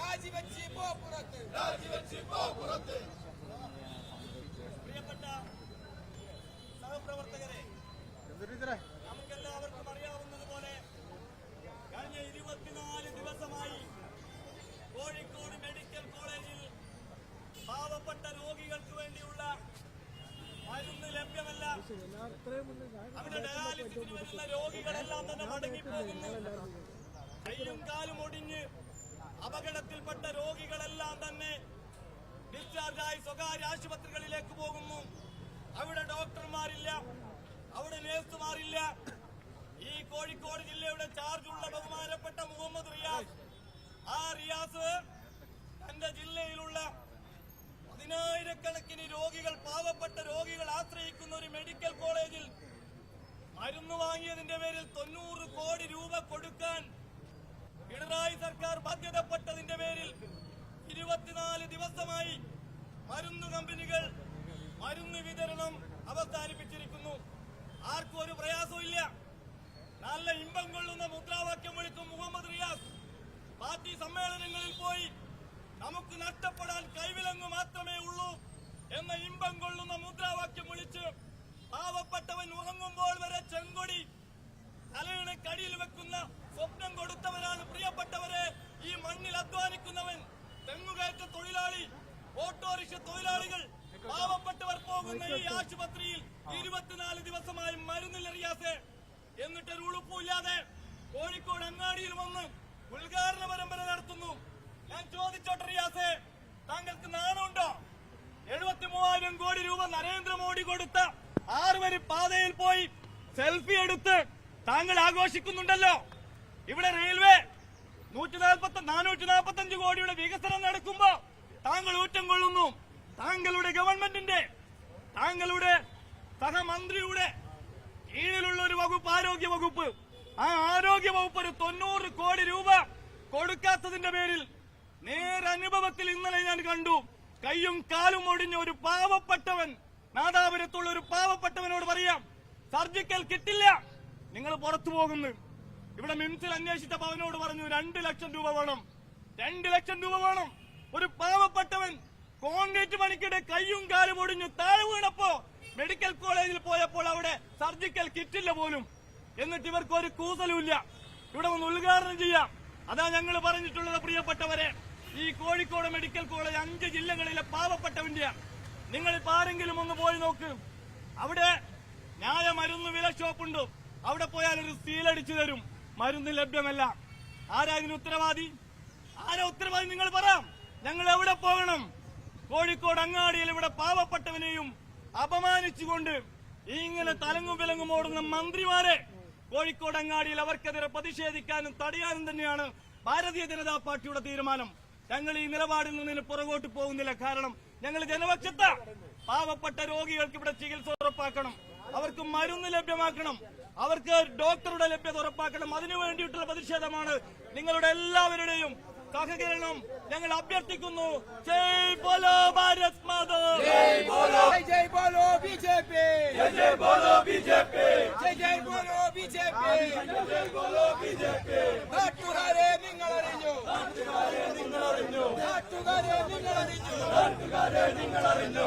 രാജിവെച്ച് പോ പുറത്ത് പ്രിയപ്പെട്ട സഹപ്രവർത്തകരെ നമുക്കെല്ലാവർക്കും അറിയാവുന്നതുപോലെ കഴിഞ്ഞ ഇരുപത്തിനാല് ദിവസമായി കോഴിക്കോട് മെഡിക്കൽ കോളേജിൽ പാവപ്പെട്ട രോഗികൾക്ക് വേണ്ടിയുള്ള മരുന്ന് ലഭ്യമല്ല. അവിടെ ഡയാലിസിസിന് വരുന്ന രോഗികളെല്ലാം തന്നെ മടങ്ങിപ്പോകുന്നു. കൈയും കാലും ഒടിഞ്ഞ് അപകടത്തിൽപ്പെട്ട രോഗികളെല്ലാം തന്നെ ഡിസ്ചാർജായി സ്വകാര്യ ആശുപത്രികളിലേക്ക് പോകുന്നു. അവിടെ ഡോക്ടർമാരില്ല അവിടെ നേഴ്സുമാരില്ല. ഈ കോഴിക്കോട് ജില്ലയുടെ ചാർജുള്ള ബഹുമാനപ്പെട്ട മുഹമ്മദ് റിയാസ്. ആ റിയാസ് തന്റെ ജില്ലയിലുള്ള പതിനായിരക്കണക്കിന് രോഗികൾ പാവപ്പെട്ട രോഗികൾ ആശ്രയിക്കുന്ന ഒരു മെഡിക്കൽ കോളേജിൽ മരുന്ന് വാങ്ങിയതിന്റെ പേരിൽ തൊണ്ണൂറ് കോടി രൂപ കൊടുക്കാൻ പിണറായി സർക്കാർ ബാധ്യതപ്പെട്ടതിന്റെ പേരിൽ ഇരുപത്തിനാല് ദിവസമായി മരുന്ന് കമ്പനികൾ മരുന്ന് വിതരണം അവസാനിപ്പിച്ചിരിക്കുന്നു. ആർക്കും ഒരു പ്രയാസവും ഇല്ല. നല്ല ഇമ്പം കൊള്ളുന്ന മുദ്രാവാക്യം വിളിക്കും മുഹമ്മദ് റിയാസ്. പാർട്ടി സമ്മേളനങ്ങളിൽ പോയി നമുക്ക് നഷ്ടപ്പെടാൻ കൈവിലങ്ങ് മാത്രമേ ഉള്ളൂ എന്ന ഇമ്പം കൊള്ളുന്ന മുദ്രാവാക്യം വിളിച്ച് പാവപ്പെട്ടവൻ ഉറങ്ങുമ്പോൾ വരെ ചെങ്കൊടി തലയുടെ തൊഴിലാളി ഓട്ടോറിക്ഷ തൊഴിലാളികൾ പാവപ്പെട്ടവർ പോകുന്ന ഈ ആശുപത്രിയിൽ ഇരുപത്തിനാല് ദിവസമായി മരുന്നില്ലറിയാതെ എന്നിട്ടൊരു ഉളുപ്പില്ലാതെ കോഴിക്കോട് അങ്ങാടിയിൽ വന്ന് ഉദ്ഘാടന പരമ്പര നടത്തുന്നു. ഞാൻ ചോദിച്ചോട്ടെ റിയാസെ താങ്കൾക്ക് നാണമുണ്ടോ? എഴുപത്തി മൂവായിരം കോടി രൂപ നരേന്ദ്രമോദി കൊടുത്ത ആറുവരി പാതയിൽ പോയി സെൽഫി എടുത്ത് താങ്കൾ ആഘോഷിക്കുന്നുണ്ടല്ലോ. ഇവിടെ റെയിൽവേ നൂറ്റി നാൽപ്പത്തി നാനൂറ്റി നാൽപ്പത്തി അഞ്ച് കോടിയുടെ വികസനം താങ്കൾ ഊറ്റം കൊള്ളുന്നു. താങ്കളുടെ ഗവൺമെന്റിന്റെ താങ്കളുടെ സഹമന്ത്രിയുടെ കീഴിലുള്ള ഒരു വകുപ്പ് ആരോഗ്യ വകുപ്പ്. ആ ആരോഗ്യ വകുപ്പ് ഒരു തൊണ്ണൂറ് കോടി രൂപ കൊടുക്കാത്തതിന്റെ പേരിൽ നേരനുഭവത്തിൽ ഇന്നലെ ഞാൻ കണ്ടു. കൈയും കാലും ഒടിഞ്ഞ ഒരു പാവപ്പെട്ടവൻ നാദാപുരത്തുള്ള ഒരു പാവപ്പെട്ടവനോട് പറയാം സർജിക്കൽ കിട്ടില്ല നിങ്ങൾ പുറത്തു പോകുന്നു. ഇവിടെ മിംസിൽ അന്വേഷിച്ചപ്പോ അവനോട് പറഞ്ഞു രണ്ട് ലക്ഷം രൂപ വേണം രണ്ട് ലക്ഷം രൂപ വേണം. ഒരു പാവപ്പെട്ടവൻ കോൺക്രീറ്റ് പണിക്കിടെ കൈയും കാലും ഒടിഞ്ഞു താഴെ വീണപ്പോ മെഡിക്കൽ കോളേജിൽ പോയപ്പോൾ അവിടെ സർജിക്കൽ കിറ്റില്ല പോലും. എന്നിട്ട് ഇവർക്ക് ഒരു കൂസലുമില്ല. ഇവിടെ ഒന്ന് ഉദ്ഘാടനം ചെയ്യാം. അതാ ഞങ്ങൾ പറഞ്ഞിട്ടുള്ളത് പ്രിയപ്പെട്ടവരെ. ഈ കോഴിക്കോട് മെഡിക്കൽ കോളേജ് അഞ്ച് ജില്ലകളിലെ പാവപ്പെട്ടവന്റെ നിങ്ങൾ ഇപ്പൊ ആരെങ്കിലും ഒന്ന് പോയി നോക്ക്. അവിടെ ന്യായ മരുന്ന് വില ഷോപ്പുണ്ട്. അവിടെ പോയാൽ ഒരു സീലടിച്ചു തരും. മരുന്ന് ലഭ്യമല്ല. ആരാ ഇതിന് ഉത്തരവാദി? ആരാ ഉത്തരവാദി? നിങ്ങൾ പറ. ഞങ്ങൾ എവിടെ പോകണം? കോഴിക്കോട് അങ്ങാടിയിൽ ഇവിടെ പാവപ്പെട്ടവനെയും അപമാനിച്ചുകൊണ്ട് ഇങ്ങനെ തലങ്ങും വിലങ്ങും ഓടുന്ന മന്ത്രിമാരെ കോഴിക്കോട് അങ്ങാടിയിൽ അവർക്കെതിരെ പ്രതിഷേധിക്കാനും തടയാനും തന്നെയാണ് ഭാരതീയ ജനതാ പാർട്ടിയുടെ തീരുമാനം. ഞങ്ങൾ ഈ നിലപാടിൽ നിന്ന് പുറകോട്ട് പോകുന്നില്ല. കാരണം ഞങ്ങൾ ജനപക്ഷത്ത. പാവപ്പെട്ട രോഗികൾക്ക് ഇവിടെ ചികിത്സ ഉറപ്പാക്കണം. അവർക്ക് മരുന്ന് ലഭ്യമാക്കണം. അവർക്ക് ഡോക്ടറുടെ ലഭ്യത ഉറപ്പാക്കണം. അതിനു വേണ്ടിയിട്ടുള്ള പ്രതിഷേധമാണ് നിങ്ങളുടെ എല്ലാവരുടെയും സഹകരണം ഞങ്ങൾ അഭ്യർത്ഥിക്കുന്നു. ജയ് ബോലോ ഭാരത് മാതോ ജയ് ബോലോ. ജയ് ബോലോ ബി ജെ പി. ജയ് ബോലോ ബി ജെ പി. ജയ് ബോലോ ബി ജെ പി. ജയ് ബോലോ ബി ജെ പി. നാട്ടുകാരെ നിങ്ങൾ അറിഞ്ഞു നാട്ടുകാരെ നിങ്ങൾ അറിഞ്ഞു നാട്ടുകാരെ നിങ്ങൾ അറിഞ്ഞു നാട്ടുകാരെ നിങ്ങൾ അറിഞ്ഞു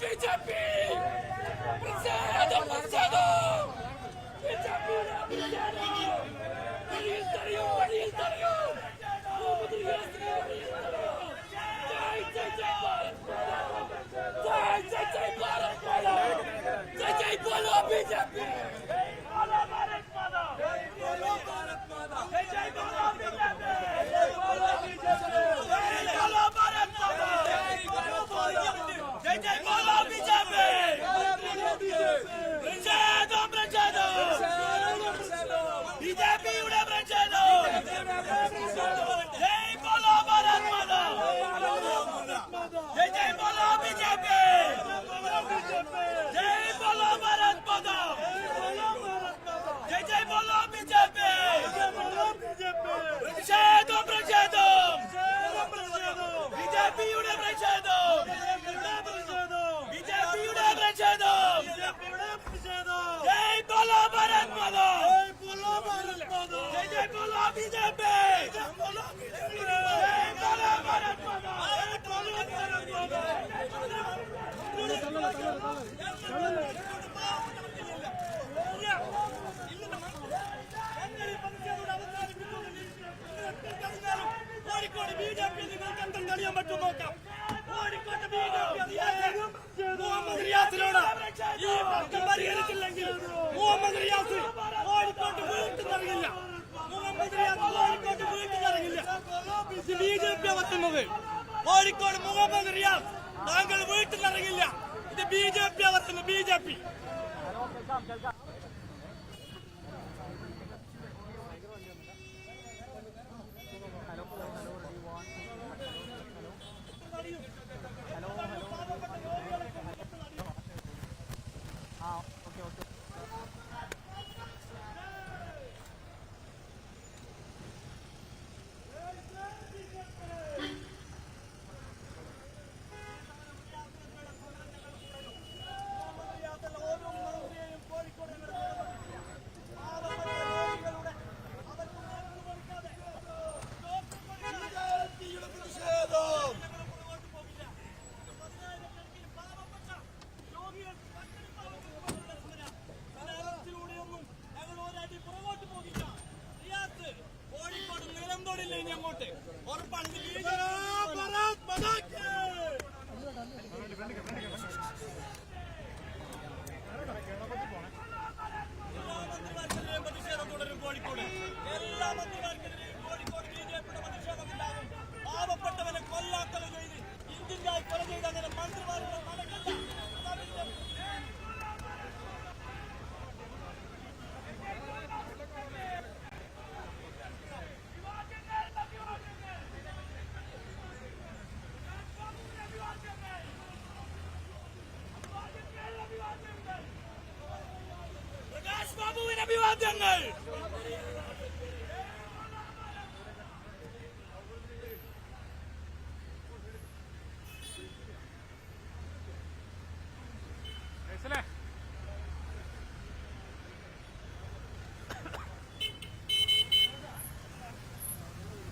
BJP! বিজেপি! പറയുന്നത് കോഴിക്കോട് മുഹമ്മദ് റിയാസ്. താങ്കൾ വീട്ടിലിറങ്ങില്ല. ഇത് ബി ജെ പി അവർ ബി ജെ പി. ഞങ്ങൾ